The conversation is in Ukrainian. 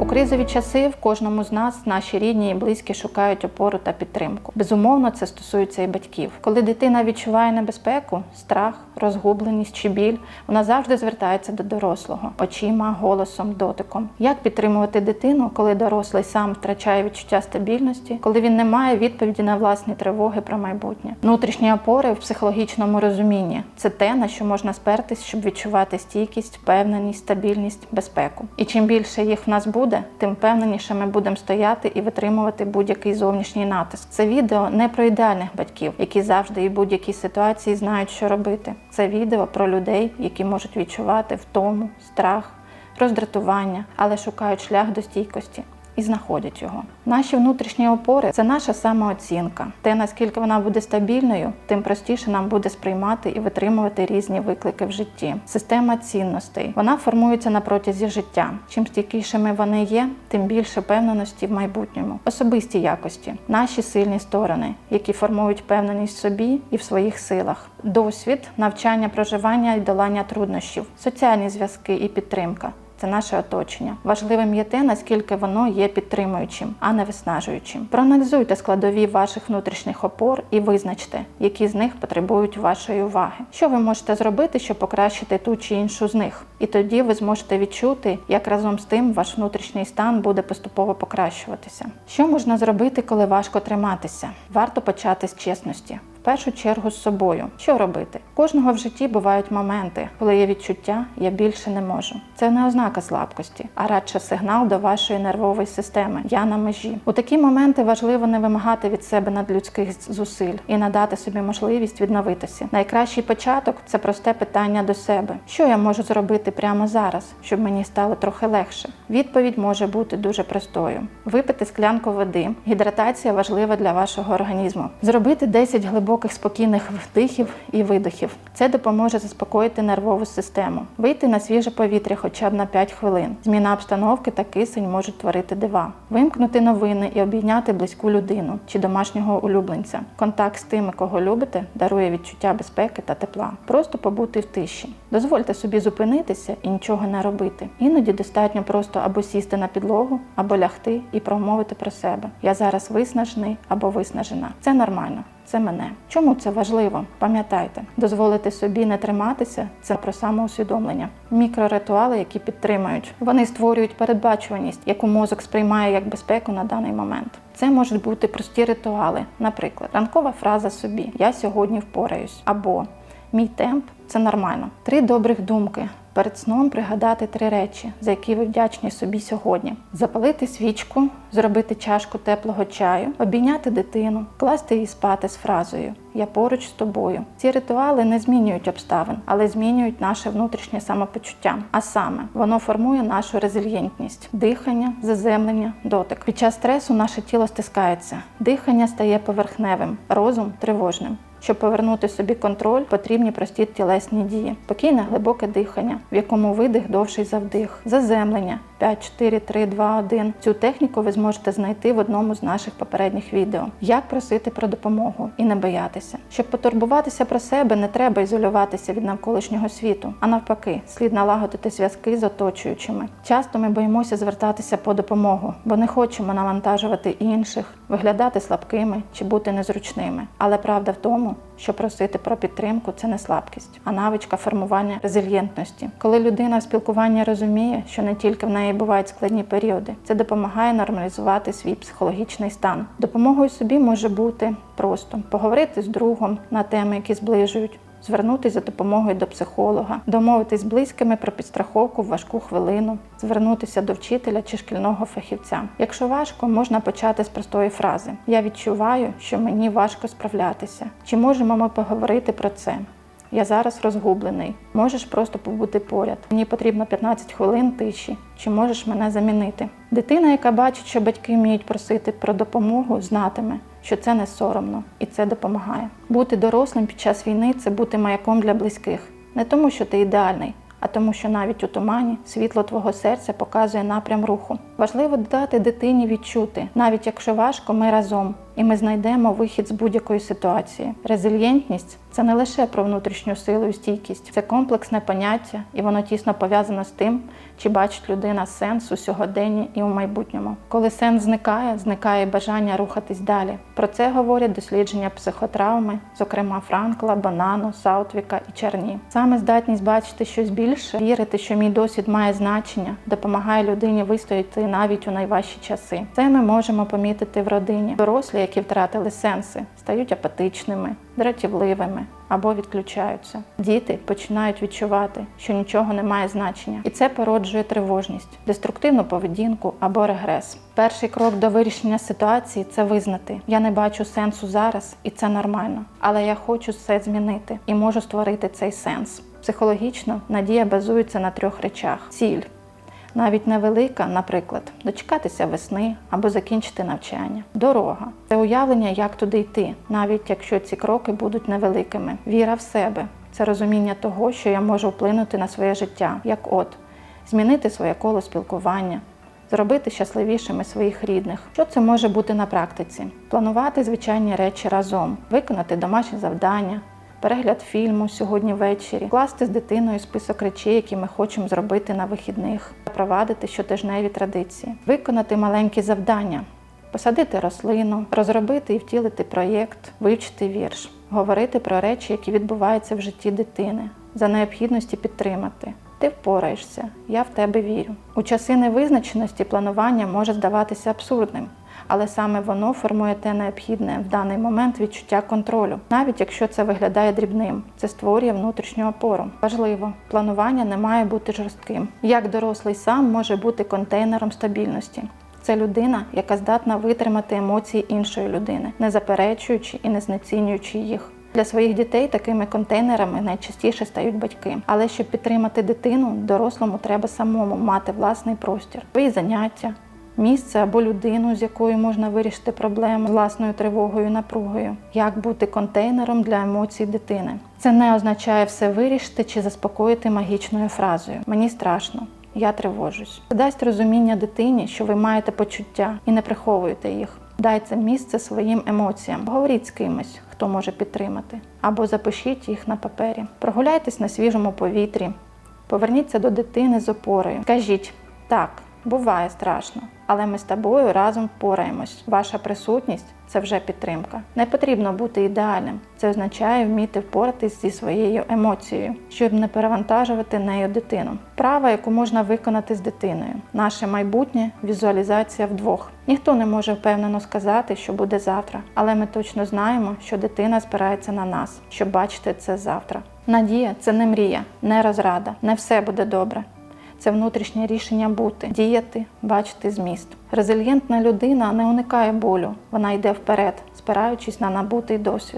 У кризові часи в кожному з нас наші рідні і близькі шукають опору та підтримку. Безумовно, це стосується і батьків. Коли дитина відчуває небезпеку, страх, розгубленість чи біль, вона завжди звертається до дорослого очима, голосом, дотиком. Як підтримувати дитину, коли дорослий сам втрачає відчуття стабільності, коли він не має відповіді на власні тривоги про майбутнє? Внутрішні опори в психологічному розумінні це те, на що можна спертись, щоб відчувати стійкість, впевненість, стабільність, безпеку. І чим більше їх в нас буде, тим певненіше ми будемо стояти і витримувати будь-який зовнішній натиск. Це відео не про ідеальних батьків, які завжди і в будь-якій ситуації знають, що робити. Це відео про людей, які можуть відчувати втому, страх, роздратування, але шукають шлях до стійкості. І знаходять його. Наші внутрішні опори це наша самооцінка. Те, наскільки вона буде стабільною, тим простіше нам буде сприймати і витримувати різні виклики в житті. Система цінностей вона формується на протязі життя. Чим стійкішими вони є, тим більше впевненості в майбутньому. Особисті якості, наші сильні сторони, які формують впевненість в собі і в своїх силах. Досвід, навчання, проживання і долання труднощів, соціальні зв'язки і підтримка це наше оточення. Важливим є те, наскільки воно є підтримуючим, а не виснажуючим. Проаналізуйте складові ваших внутрішніх опор і визначте, які з них потребують вашої уваги. Що ви можете зробити, щоб покращити ту чи іншу з них? І тоді ви зможете відчути, як разом з тим ваш внутрішній стан буде поступово покращуватися. Що можна зробити, коли важко триматися? Варто почати з чесності. Першу чергу з собою. Що робити? Кожного в житті бувають моменти, коли є відчуття я більше не можу. Це не ознака слабкості, а радше сигнал до вашої нервової системи. Я на межі. У такі моменти важливо не вимагати від себе надлюдських зусиль і надати собі можливість відновитися. Найкращий початок це просте питання до себе: що я можу зробити прямо зараз, щоб мені стало трохи легше. Відповідь може бути дуже простою: випити склянку води. Гідратація важлива для вашого організму. Зробити 10 глибоких спокійних вдихів і видихів. Це допоможе заспокоїти нервову систему, вийти на свіже повітря хоча б на 5 хвилин. Зміна обстановки та кисень можуть творити дива. Вимкнути новини і обійняти близьку людину чи домашнього улюбленця. Контакт з тими, кого любите, дарує відчуття безпеки та тепла. Просто побути в тиші. Дозвольте собі зупинитися і нічого не робити. Іноді достатньо просто або сісти на підлогу, або лягти і промовити про себе. Я зараз виснажений або виснажена. Це нормально. Це мене. Чому це важливо? Пам'ятайте, дозволити собі не триматися це про самоусвідомлення. Мікроритуали, які підтримують, вони створюють передбачуваність, яку мозок сприймає як безпеку на даний момент. Це можуть бути прості ритуали, наприклад, ранкова фраза собі Я сьогодні впораюсь або Мій темп це нормально. Три добрих думки. Перед сном пригадати три речі, за які ви вдячні собі сьогодні: запалити свічку, зробити чашку теплого чаю, обійняти дитину, класти її спати з фразою Я поруч з тобою. Ці ритуали не змінюють обставин, але змінюють наше внутрішнє самопочуття. А саме воно формує нашу резильєнтність, дихання, заземлення, дотик. Під час стресу наше тіло стискається, дихання стає поверхневим, розум тривожним. Щоб повернути собі контроль, потрібні прості тілесні дії, спокійне глибоке дихання, в якому видих довший за вдих, заземлення 5, 4, 3, 2, 1. Цю техніку ви зможете знайти в одному з наших попередніх відео. Як просити про допомогу і не боятися. Щоб потурбуватися про себе, не треба ізолюватися від навколишнього світу, а навпаки, слід налагодити зв'язки з оточуючими. Часто ми боїмося звертатися по допомогу, бо не хочемо навантажувати інших, виглядати слабкими чи бути незручними. Але правда в тому, що просити про підтримку це не слабкість, а навичка формування резильєнтності. Коли людина в спілкуванні розуміє, що не тільки в неї бувають складні періоди, це допомагає нормалізувати свій психологічний стан. Допомогою собі може бути просто поговорити з другом на теми, які зближують. Звернутися за допомогою до психолога, домовитись з близькими про підстраховку в важку хвилину, звернутися до вчителя чи шкільного фахівця. Якщо важко, можна почати з простої фрази: Я відчуваю, що мені важко справлятися. Чи можемо ми поговорити про це? Я зараз розгублений. Можеш просто побути поряд. Мені потрібно 15 хвилин тиші. Чи можеш мене замінити? Дитина, яка бачить, що батьки вміють просити про допомогу, знатиме, що це не соромно і це допомагає. Бути дорослим під час війни це бути маяком для близьких, не тому, що ти ідеальний. А тому, що навіть у тумані світло твого серця показує напрям руху. Важливо дати дитині відчути, навіть якщо важко, ми разом, і ми знайдемо вихід з будь-якої ситуації. Резильєнтність це не лише про внутрішню силу і стійкість, це комплексне поняття, і воно тісно пов'язано з тим, чи бачить людина сенс у сьогоденні і у майбутньому. Коли сенс зникає, зникає бажання рухатись далі. Про це говорять дослідження психотравми, зокрема Франкла, Банану, Саутвіка і Черні. Саме здатність бачити щось більше, вірити, що мій досвід має значення, допомагає людині вистояти навіть у найважчі часи. Це ми можемо помітити в родині. Дорослі, які втратили сенси, стають апатичними, дратівливими або відключаються. Діти починають відчувати, що нічого не має значення, і це породжує тривожність, деструктивну поведінку або регрес. Перший крок до вирішення ситуації це визнати: я не бачу сенсу зараз, і це нормально. Але я хочу все змінити і можу створити цей сенс. Психологічно надія базується на трьох речах: ціль. Навіть невелика, наприклад, дочекатися весни або закінчити навчання. Дорога це уявлення, як туди йти, навіть якщо ці кроки будуть невеликими. Віра в себе це розуміння того, що я можу вплинути на своє життя, як от змінити своє коло спілкування, зробити щасливішими своїх рідних. Що це може бути на практиці? Планувати звичайні речі разом, виконати домашні завдання. Перегляд фільму сьогодні ввечері, класти з дитиною список речей, які ми хочемо зробити на вихідних, запровадити щотижневі традиції, виконати маленькі завдання, посадити рослину, розробити і втілити проєкт, вивчити вірш, говорити про речі, які відбуваються в житті дитини, за необхідності підтримати. Ти впораєшся, я в тебе вірю. У часи невизначеності планування може здаватися абсурдним, але саме воно формує те необхідне в даний момент відчуття контролю, навіть якщо це виглядає дрібним, це створює внутрішню опору. Важливо, планування не має бути жорстким. Як дорослий сам може бути контейнером стабільності. Це людина, яка здатна витримати емоції іншої людини, не заперечуючи і не знецінюючи їх. Для своїх дітей такими контейнерами найчастіше стають батьки. Але щоб підтримати дитину, дорослому треба самому мати власний простір, свої заняття, місце або людину, з якою можна вирішити проблему власною тривогою, напругою, як бути контейнером для емоцій дитини. Це не означає все вирішити чи заспокоїти магічною фразою. Мені страшно. Я тривожусь. Це дасть розуміння дитині, що ви маєте почуття і не приховуєте їх. Дайте місце своїм емоціям. Говоріть з кимось, хто може підтримати, або запишіть їх на папері. Прогуляйтесь на свіжому повітрі, поверніться до дитини з опорою. Кажіть так, буває страшно, але ми з тобою разом впораємось. Ваша присутність це вже підтримка. Не потрібно бути ідеальним. Це означає вміти впоратись зі своєю емоцією, щоб не перевантажувати нею дитину. Права, яку можна виконати з дитиною. Наше майбутнє візуалізація вдвох. Ніхто не може впевнено сказати, що буде завтра, але ми точно знаємо, що дитина спирається на нас, щоб бачити це завтра. Надія це не мрія, не розрада, не все буде добре. Це внутрішнє рішення бути, діяти, бачити зміст. Резильєнтна людина не уникає болю, вона йде вперед, спираючись на набутий досвід.